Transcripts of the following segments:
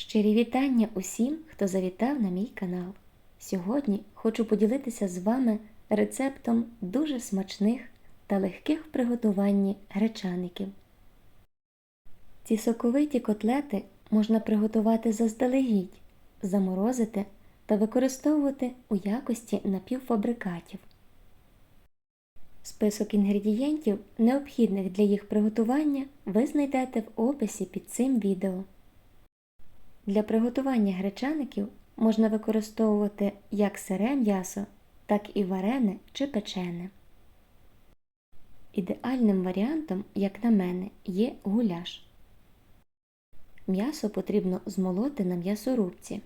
Щирі вітання усім, хто завітав на мій канал. Сьогодні хочу поділитися з вами рецептом дуже смачних та легких в приготуванні гречаників. Ці соковиті котлети можна приготувати заздалегідь, заморозити та використовувати у якості напівфабрикатів. Список інгредієнтів, необхідних для їх приготування, ви знайдете в описі під цим відео. Для приготування гречаників можна використовувати як сире м'ясо, так і варене чи печене. Ідеальним варіантом, як на мене, є гуляш. М'ясо потрібно змолоти на м'ясорубці.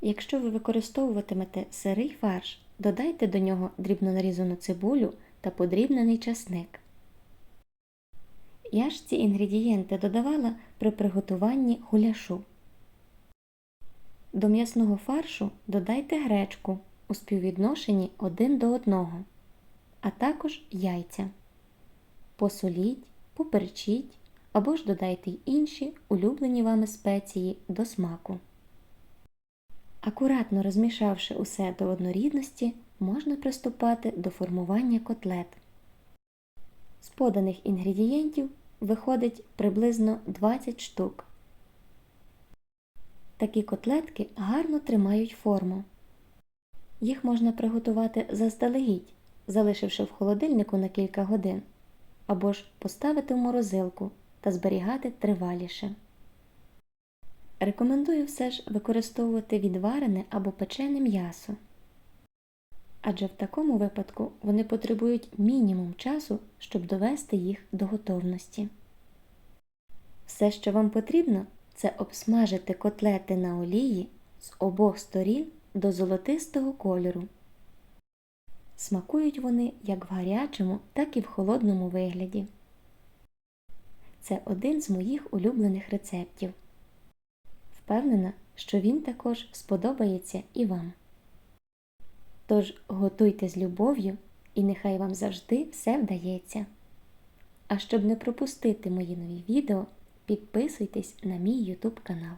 Якщо ви використовуватимете сирий фарш, додайте до нього дрібно нарізану цибулю та подрібнений часник. Я ж ці інгредієнти додавала при приготуванні гуляшу. До м'ясного фаршу додайте гречку у співвідношенні 1 до 1, а також яйця. Посоліть, поперчіть або ж додайте й інші улюблені вами спеції до смаку. Акуратно розмішавши усе до однорідності, можна приступати до формування котлет. З поданих інгредієнтів виходить приблизно 20 штук. Такі котлетки гарно тримають форму. Їх можна приготувати заздалегідь, залишивши в холодильнику на кілька годин, або ж поставити в морозилку та зберігати триваліше. Рекомендую все ж використовувати відварене або печене м'ясо, адже в такому випадку вони потребують мінімум часу, щоб довести їх до готовності. Все, що вам потрібно, це обсмажити котлети на олії з обох сторін до золотистого кольору. Смакують вони як в гарячому, так і в холодному вигляді. Це один з моїх улюблених рецептів. Впевнена, що він також сподобається і вам. Тож готуйте з любов'ю і нехай вам завжди все вдається. А щоб не пропустити мої нові відео, підписуйтесь на мій YouTube канал.